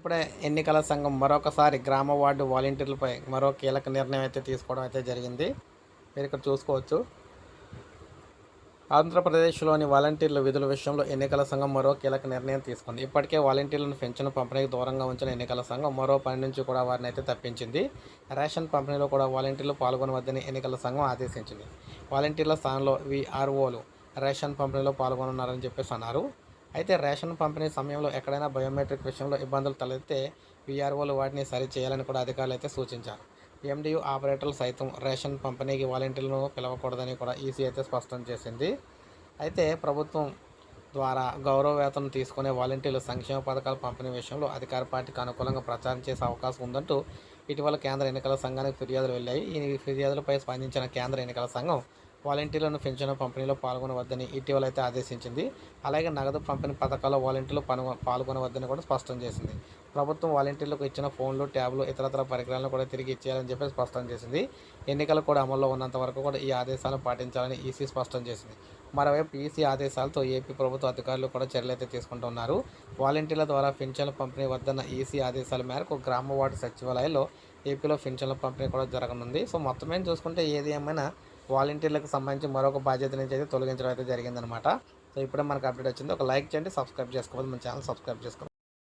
ఇప్పుడే ఎన్నికల సంఘం మరొకసారి గ్రామ వార్డు వాలంటీర్లపై మరో కీలక నిర్ణయం అయితే తీసుకోవడం అయితే జరిగింది. మీరు ఇక్కడ చూసుకోవచ్చు. ఆంధ్రప్రదేశ్లోని వాలంటీర్ల విధుల విషయంలో ఎన్నికల సంఘం మరో కీలక నిర్ణయం తీసుకుంది. ఇప్పటికే వాలంటీర్లను పెంచిన పంపిణీకి దూరంగా ఉంచిన ఎన్నికల సంఘం మరో పని నుంచి కూడా వారిని అయితే తప్పించింది. రేషన్ పంపిణీలో కూడా వాలంటీర్లు పాల్గొనవద్దని ఎన్నికల సంఘం ఆదేశించింది. వాలంటీర్ల స్థానంలో విఆర్ఓలు రేషన్ పంపిణీలో పాల్గొనున్నారని చెప్పేసి అన్నారు. అయితే రేషన్ పంపిణీ సమయంలో ఎక్కడైనా బయోమెట్రిక్ విషయంలో ఇబ్బందులు తలెత్తే వీఆర్ఓలు వాటిని సరి చేయాలని కూడా అధికారులు అయితే సూచించారు. ఎండియూ ఆపరేటర్లు సైతం రేషన్ పంపిణీకి వాలంటీర్లను పిలవకూడదని కూడా ఈసీ అయితే స్పష్టం చేసింది. అయితే ప్రభుత్వం ద్వారా గౌరవ వేతనం తీసుకునే వాలంటీర్లు సంక్షేమ పథకాల పంపిణీ విషయంలో అధికార పార్టీకి అనుకూలంగా ప్రచారం చేసే అవకాశం ఉందంటూ ఇటీవల కేంద్ర ఎన్నికల సంఘానికి ఫిర్యాదులు వెళ్ళాయి. ఈ ఫిర్యాదులపై స్పందించిన కేంద్ర ఎన్నికల సంఘం వాలంటీర్లను పెన్షన్ పంపిణీలో పాల్గొనవద్దని ఇటీవల అయితే ఆదేశించింది. అలాగే నగదు పంపిణీ పథకాల్లో వాలంటీర్లు పను పాల్గొనవద్దని కూడా స్పష్టం చేసింది. ప్రభుత్వం వాలంటీర్లకు ఇచ్చిన ఫోన్లు ట్యాబ్లు ఇతరతర పరికరాలను కూడా తిరిగి ఇచ్చేయాలని చెప్పి స్పష్టం చేసింది. ఎన్నికలు కూడా అమల్లో ఉన్నంత వరకు కూడా ఈ ఆదేశాలను పాటించాలని ఈసీ స్పష్టం చేసింది. మరోవైపు ఈసీ ఆదేశాలతో ఏపీ ప్రభుత్వ అధికారులు కూడా చర్యలైతే తీసుకుంటున్నారు. వాలంటీర్ల ద్వారా పింఛన్ల పంపిణీ వద్దన్న ఈసీ ఆదేశాల మేరకు గ్రామ వార్డు సచివాలయాల్లో ఏపీలో పింఛన్ల పంపిణీ కూడా జరగనుంది. సో మొత్తం ఏం చూసుకుంటే ఏది ఏమైనా వాలంటీర్లకు సంబంధించి మరొక బాధ్యత నుంచి అయితే తొలగించడం అయితే జరిగిందనమాట. సో ఇప్పుడే మనకు అప్డేట్ వచ్చింది. ఒక లైక్ చేయండి సబ్స్క్రైబ్ చేసుకోవద్దు. మన ఛానల్ సబ్స్క్రైబ్ చేసుకోండి.